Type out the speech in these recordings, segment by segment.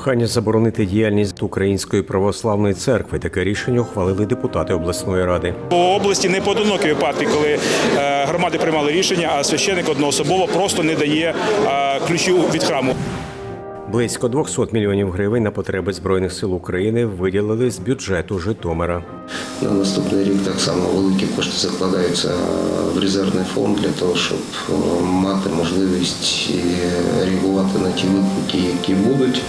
прохання заборонити діяльність Української православної церкви. Таке рішення ухвалили депутати обласної ради. По області не поодинокі випадки, коли е, громади приймали рішення, а священик одноособово просто не дає е, ключів від храму. Близько 200 мільйонів гривень на потреби збройних сил України виділили з бюджету Житомира. На наступний рік так само великі кошти закладаються в резервний фонд для того, щоб е, мати можливість е, реагувати на ті виклики, які будуть.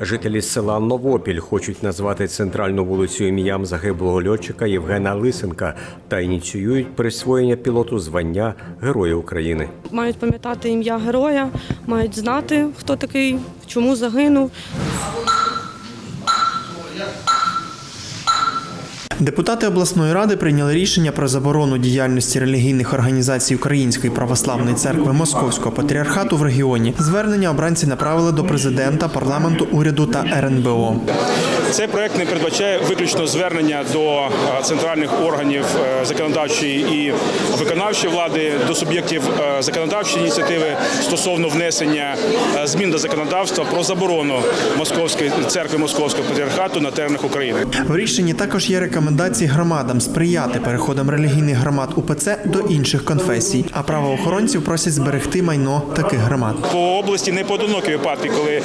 Жителі села Новопіль хочуть назвати центральну вулицю ім'ям загиблого льотчика Євгена Лисенка та ініціюють присвоєння пілоту звання Героя України. мають пам'ятати ім'я героя, мають знати, хто такий, чому загинув. Депутати обласної ради прийняли рішення про заборону діяльності релігійних організацій Української православної церкви Московського патріархату в регіоні. Звернення обранці направили до президента, парламенту, уряду та РНБО. Цей проект не передбачає виключно звернення до е, центральних органів е, законодавчої і виконавчої влади, до суб'єктів е, законодавчої ініціативи стосовно внесення змін до законодавства про заборону Московської церкви Московського патріархату на теренах України. В рішенні також є рекомендації громадам сприяти переходам релігійних громад УПЦ до інших конфесій, а правоохоронців просять зберегти майно таких громад. По області не поодинокі випадки, коли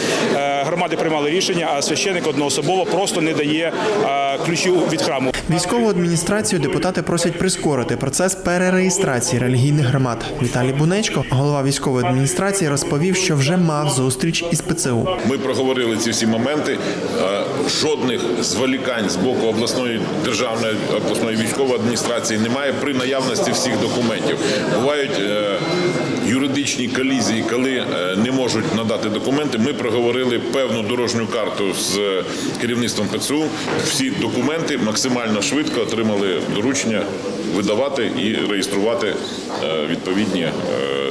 громади приймали рішення, а священик одноособово просто не дає е, ключів від храму. Військову адміністрацію депутати просять прискорити процес перереєстрації релігійних громад. Віталій Бунечко, голова військової адміністрації, розповів, що вже мав зустріч із ПЦУ. Ми проговорили ці всі моменти. Е, Жодних зволікань з боку обласної державної обласної військової адміністрації немає при наявності всіх документів. Бувають е, юридичні колізії, коли е, не можуть надати документи. Ми проговорили певну дорожню карту з керівництвом ПЦУ. Всі документи максимально швидко отримали доручення видавати і реєструвати е, відповідні е,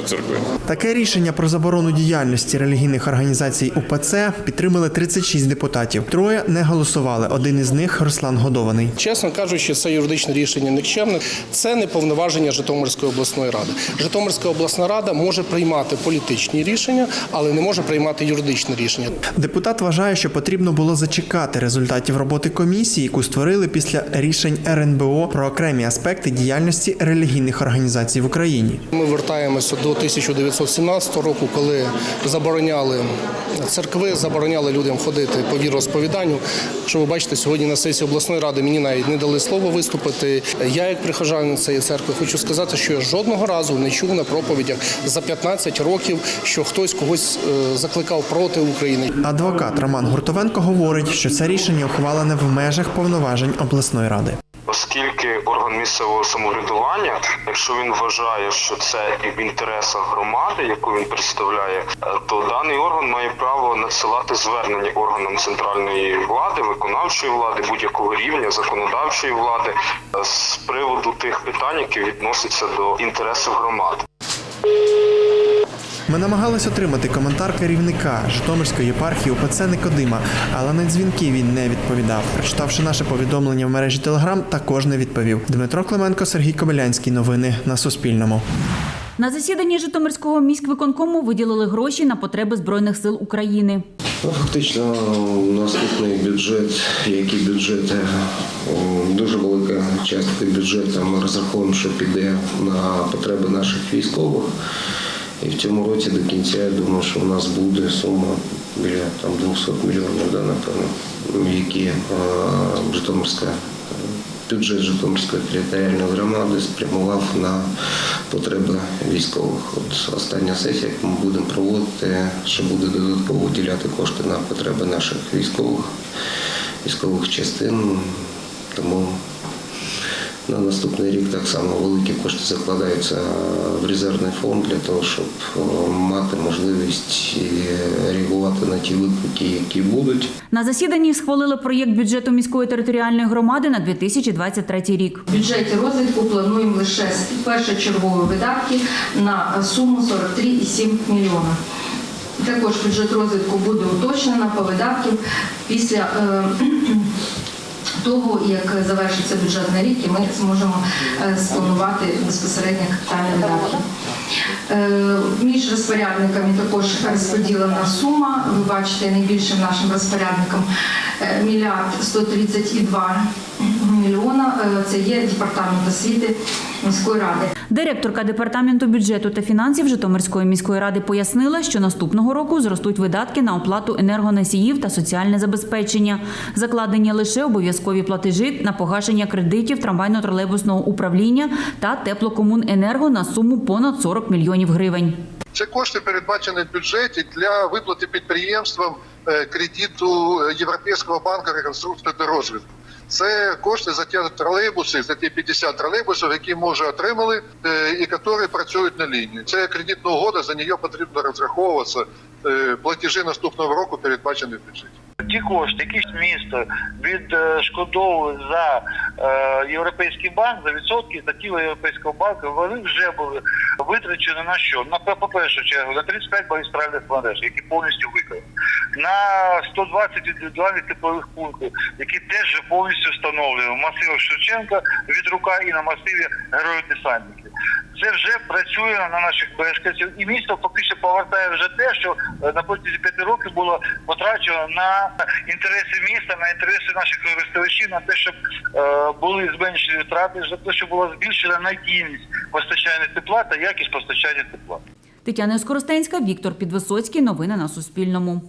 церкви. Таке рішення про заборону діяльності релігійних організацій УПЦ підтримали 36 депутатів. Троє не голосували. Один із них Руслан Годований. Чесно кажучи, це юридичне рішення нікчемне. Це не повноваження Житомирської обласної ради. Житомирська обласна рада може приймати політичні рішення, але не може приймати юридичне рішення. Депутат вважає, що потрібно було зачекати результатів роботи комісії, яку створили після рішень РНБО про окремі аспекти діяльності релігійних організацій в Україні. Ми вертаємося до 1917 року, коли забороняли церкви, забороняли людям ходити по віросповіданню. Що ви бачите, сьогодні на сесії обласної ради мені навіть не дали слово виступити. Я, як прихожанин цієї церкви, хочу сказати, що я жодного разу не чув на проповідях за 15 років, що хтось когось е, закликав проти України. Адвокат Роман Гуртовенко говорить, що це рішення ухвалене в межах повноважень обласної ради. Оскільки орган місцевого самоврядування, якщо він вважає, що це в інтересах громади, яку він представляє, е, то даний орган має право надсилати звернення органам центральної влади, виконавчої влади, будь-якого рівня законодавчої влади е, з приводу тих питань, які відносяться до інтересів громади. Ми намагалися отримати коментар керівника Житомирської єпархії УПЦ Никодима, але на дзвінки він не відповідав. Прочитавши наше повідомлення в мережі Телеграм, також не відповів. Дмитро Клименко, Сергій Кобилянський. Новини на Суспільному. На засіданні Житомирського міськвиконкому виділили гроші на потреби Збройних сил України. Ну, фактично, наступний бюджет, як і бюджети, дуже велика частка бюджету ми розраховуємо, що піде на потреби наших військових. І в цьому році до кінця я думаю, що у нас буде сума біля там 200 мільйонів, да, напевно, які е, Житомирська бюджет Житомирської територіальної громади спрямував на потреби військових. От остання сесія, яку ми будемо проводити, що буде додатково виділяти кошти на потреби наших військових, військових частин. Тому на наступний рік так само великі кошти закладаються в резервний фонд для того, щоб е, мати можливість реагувати на ті виклики, які будуть. На засіданні схвалили проєкт бюджету міської територіальної громади на 2023 рік. В бюджеті розвитку плануємо лише першочергові видатки на суму 43,7 мільйона. Також бюджет розвитку буде уточнено по видатків після е, того, як завершиться бюджетний рік, і ми зможемо е, спланувати безпосередньо капітальні видатки. Е, Між розпорядниками також розподілена сума. Ви бачите, найбільшим нашим розпорядником е, мільярд 132 мільйона. Е, Це є департамент освіти міської ради. Директорка департаменту бюджету та фінансів Житомирської міської ради пояснила, що наступного року зростуть видатки на оплату енергоносіїв та соціальне забезпечення. Закладені лише обов'язкові платежі на погашення кредитів трамвайно-тролейбусного управління та теплокомуненерго на суму понад 40 мільйонів гривень. Це кошти передбачені в бюджеті для виплати підприємствам е, кредиту Європейського банку реконструкції та розвитку. Це кошти за ті тролейбуси, за ті 50 тролейбусів, які ми вже отримали е, і які працюють на лінії. Це кредитна угода, за неї потрібно розраховуватися. Е, Платежі наступного року передбачені в бюджеті. ті кошти, які місто відшкодовує за е, європейський банк, за відсотки статтів європейського банку, вони вже були витрачені на що? На по першу чергу на 35 магістральних мереж, які повністю виконані, на 120 індивідуальних теплових пунктів, які теж повністю встановлені в масивах Шевченка від рука і на масиві героїв десантників. Це вже працює на наших мешканців, і місто що повертає вже те, що е, на протязі п'яти років було потрачено на інтереси міста, на інтереси наших користувачів, на те, щоб е, були зменшені втрати, за те, щоб була збільшена надійність постачання тепла та якість постачання тепла. Тетяна Скоростенська, Віктор Підвисоцький. Новини на Суспільному.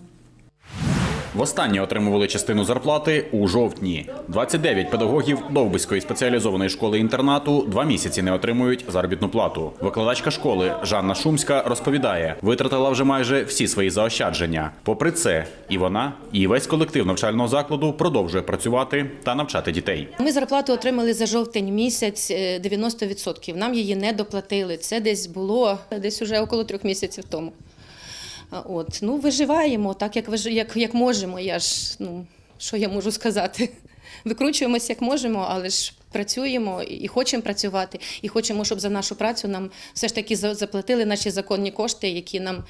Востаннє отримували частину зарплати у жовтні. 29 педагогів Довбиської спеціалізованої школи-інтернату два місяці не отримують заробітну плату. Викладачка школи Жанна Шумська розповідає, витратила вже майже всі свої заощадження. Попри це, і вона, і весь колектив навчального закладу продовжує працювати та навчати дітей. Ми зарплату отримали за жовтень місяць е, 90%. Нам її не доплатили. Це десь було десь уже около трьох місяців тому. От ну виживаємо так, як виж... як, як можемо. Я ж ну що я можу сказати? Викручуємось як можемо, але ж працюємо і хочемо працювати, і хочемо, щоб за нашу працю нам все ж таки за- заплатили наші законні кошти, які нам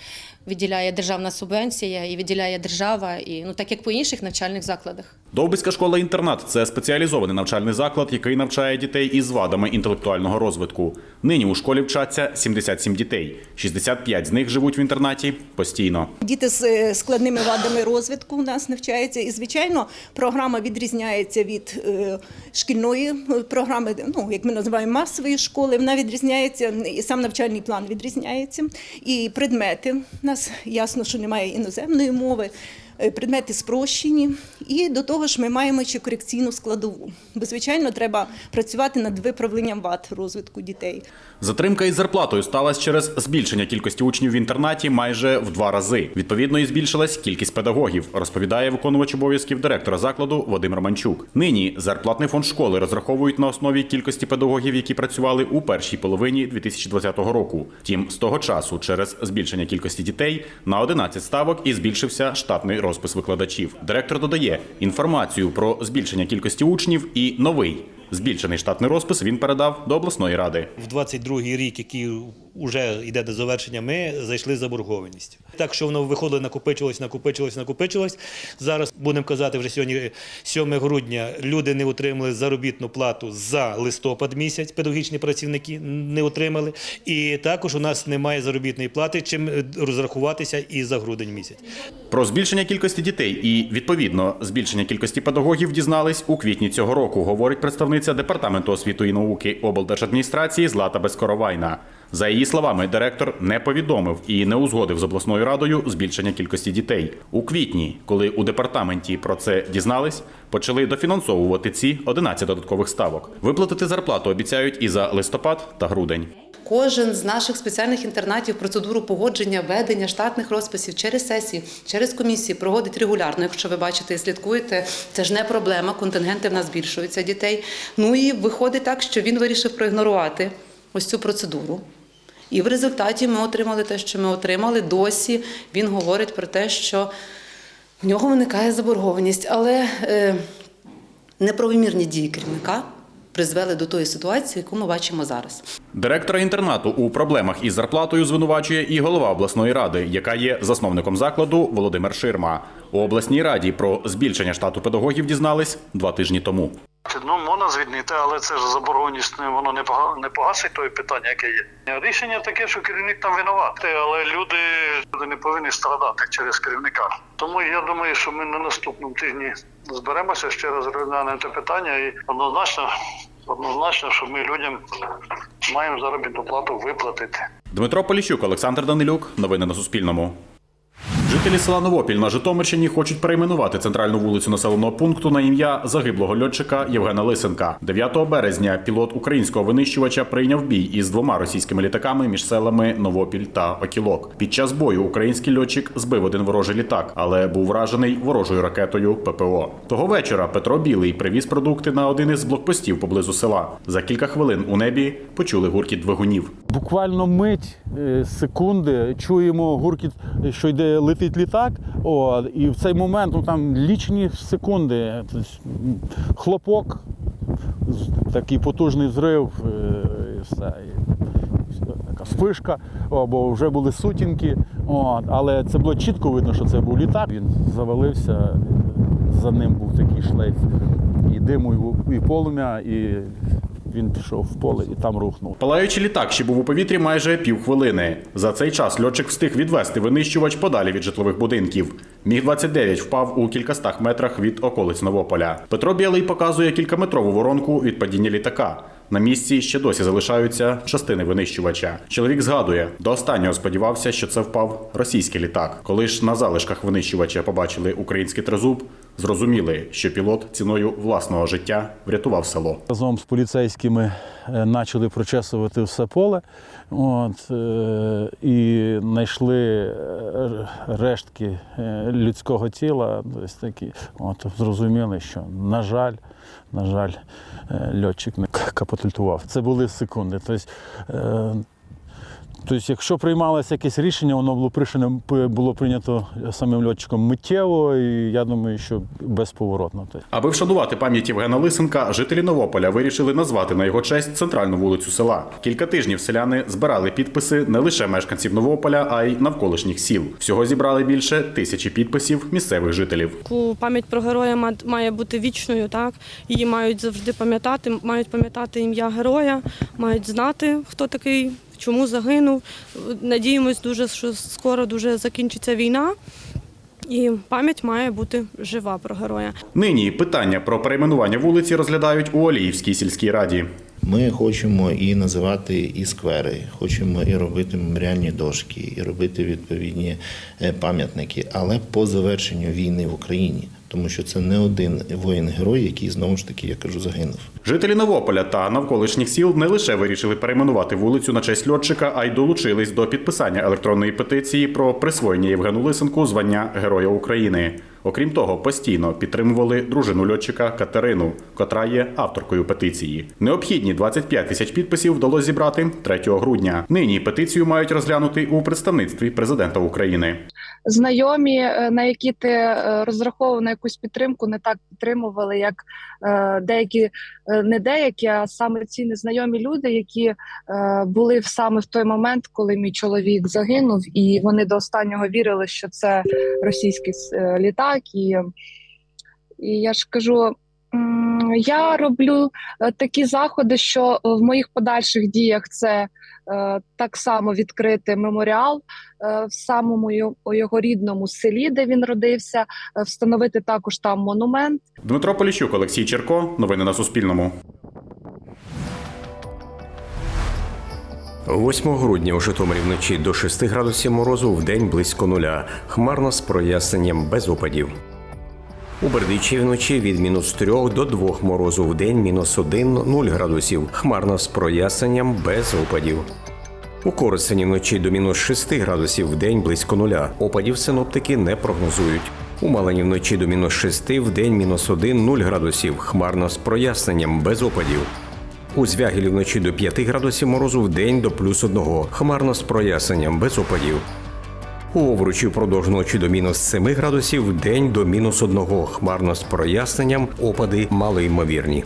виділяє державна субвенція і виділяє держава, і ну так як по інших навчальних закладах. Довбиська школа-інтернат це спеціалізований навчальний заклад, який навчає дітей із вадами інтелектуального розвитку. Нині у школі вчаться 77 дітей. 65 з них живуть в інтернаті постійно. Діти з е, складними вадами розвитку у нас навчаються, і звичайно, програма відрізняється від е, шкільної програми, ну як ми називаємо масової школи. Вона відрізняється, і сам навчальний план відрізняється. І предмети у нас ясно, що немає іноземної мови. Е, Предмети спрощені, і до того ж ми маємо ще корекційну складову. Бо, звичайно, треба працювати над виправленням вад розвитку дітей. Затримка із зарплатою сталася через збільшення кількості учнів в інтернаті майже в два рази. Відповідно, і збільшилась кількість педагогів, розповідає виконувач обов'язків директора закладу Вадим Романчук. Нині зарплатний фонд школи розраховують на основі кількості педагогів, які працювали у першій половині 2020 року. Втім, з того часу, через збільшення кількості дітей на 11 ставок і збільшився штатний розпис викладачів. Директор додає інформацію про збільшення кількості учнів і новий збільшений штатний розпис він передав до обласної ради. В 22-й рік, який вже йде до завершення, ми зайшли за боргованістю. Так що воно виходило, накопичилось, накопичилось, накопичилось. Зараз будемо казати, вже сьогодні 7 грудня люди не отримали заробітну плату за листопад місяць. Педагогічні працівники не отримали. І також у нас немає заробітної плати, чим розрахуватися і за грудень місяць. Про збільшення кількості дітей і відповідно збільшення кількості педагогів дізнались у квітні цього року, говорить представниця департаменту освіти і науки облдержадміністрації Злата Безкоровайна. За її словами, директор не повідомив і не узгодив з обласною радою збільшення кількості дітей. У квітні, коли у департаменті про це дізнались, почали дофінансовувати ці 11 додаткових ставок. Виплатити зарплату обіцяють і за листопад та грудень. Кожен з наших спеціальних інтернатів процедуру погодження, ведення штатних розписів через сесії, через комісії проводить регулярно. Якщо ви бачите і слідкуєте, це ж не проблема. Контингенти в нас збільшуються дітей. Ну і виходить так, що він вирішив проігнорувати ось цю процедуру. І в результаті ми отримали те, що ми отримали. Досі він говорить про те, що в нього виникає заборгованість, але е, неправомірні дії керівника призвели до тої ситуації, яку ми бачимо зараз. Директора інтернату у проблемах із зарплатою звинувачує і голова обласної ради, яка є засновником закладу Володимир Ширма. У обласній раді про збільшення штату педагогів дізнались два тижні тому. Ну, можна звільнити, але це ж заборгованість не- воно не не погасить той питання, яке є. Рішення таке, що керівник там винуватий, але люди, люди не повинні страдати через керівника. Тому я думаю, що ми на наступному тижні зберемося ще раз розглянемо це питання і однозначно, однозначно, що ми людям маємо заробітну плату виплатити. Дмитро Поліщук, Олександр Данилюк. Новини на Суспільному. Жителі села Новопіль на Житомирщині хочуть перейменувати центральну вулицю населеного пункту на ім'я загиблого льотчика Євгена Лисенка. 9 березня пілот українського винищувача прийняв бій із двома російськими літаками між селами Новопіль та Окілок. Під час бою український льотчик збив один ворожий літак, але був вражений ворожою ракетою ППО. Того вечора Петро Білий привіз продукти на один із блокпостів поблизу села. За кілька хвилин у небі почули гуркіт двигунів. Буквально мить, е, секунди, чуємо гуркіт, що йде летить літак. О, і в цей момент ну, там лічені секунди. Хлопок, такий потужний зрив, е, і все. Така спишка, бо вже були сутінки. О, але це було чітко видно, що це був літак. Він завалився, за ним був такий шлейф і диму, і полум'я, і він пішов в поле і там рухнув. Палаючий літак ще був у повітрі майже півхвилини. За цей час льотчик встиг відвести винищувач подалі від житлових будинків. Міг 29 впав у кількастах метрах від околиць Новополя. Петро Білий показує кількаметрову воронку від падіння літака. На місці ще досі залишаються частини винищувача. Чоловік згадує, до останнього сподівався, що це впав російський літак. Коли ж на залишках винищувача побачили український тризуб, зрозуміли, що пілот ціною власного життя врятував село. Разом з поліцейськими е, почали прочесувати все поле. От, е, і знайшли е, рештки е, людського тіла. Ось такі. От, зрозуміли, що, на жаль, на жаль, е, льотчик не капотультував. Це були секунди. Тобто, е, Тобто, якщо приймалося якесь рішення, воно було прийняно, було прийнято самим льотчиком миттєво, і я думаю, що безповоротно. Аби вшанувати пам'ять Євгена Лисенка, жителі Новополя вирішили назвати на його честь центральну вулицю села. Кілька тижнів селяни збирали підписи не лише мешканців Новополя, а й навколишніх сіл. Всього зібрали більше тисячі підписів місцевих жителів. Пам'ять про героя має бути вічною, так? Її мають завжди пам'ятати, мають пам'ятати ім'я героя, мають знати, хто такий, чому загинув. Надіємось дуже, що скоро дуже закінчиться війна. І пам'ять має бути жива про героя. Нині питання про перейменування вулиці розглядають у Оліївській сільській раді. Ми хочемо і називати і сквери, хочемо і робити меморіальні дошки, і робити відповідні е, пам'ятники, але по завершенню війни в Україні, тому що це не один воїн-герой, який знову ж таки я кажу загинув. Жителі Новополя та навколишніх сіл не лише вирішили перейменувати вулицю на честь льотчика, а й долучились до підписання електронної петиції про присвоєння Євгену Лисенку звання Героя України. Окрім того, постійно підтримували дружину льотчика Катерину, котра є авторкою петиції. Необхідні 25 тисяч підписів вдалося зібрати 3 грудня. Нині петицію мають розглянути у представництві президента України. знайомі, е, на які ти е, розраховував на якусь підтримку, не так підтримували, як е, деякі, не деякі, а саме ці незнайомі люди, які були саме в той момент, коли мій чоловік загинув, і вони до останнього вірили, що це російський е, літак. І, і я ж кажу. Я роблю е, такі заходи, що в моїх подальших діях це е, так само відкрити меморіал е, в самому його рідному селі, де він родився, встановити також там монумент. Дмитро Поліщук, Олексій Черко. Новини на Суспільному. 8 грудня у Житомирі вночі до 6 градусів морозу, в день близько нуля. Хмарно з проясненням без опадів. У Бердичі вночі від мінус 3 до 2 морозу, в день мінус 1 0 градусів. Хмарно з проясненням без опадів. У Коростені вночі до мінус 6 градусів, в день близько нуля. Опадів синоптики не прогнозують. У Малині вночі до мінус 6, в день мінус 1 0 градусів. Хмарно з проясненням без опадів. У Звягілі вночі до 5 градусів морозу, в до плюс 1. Хмарно з проясненням без опадів. У Овручі впродовж ночі до мінус 7 градусів, в до мінус 1. Хмарно з проясненням, опади малоймовірні.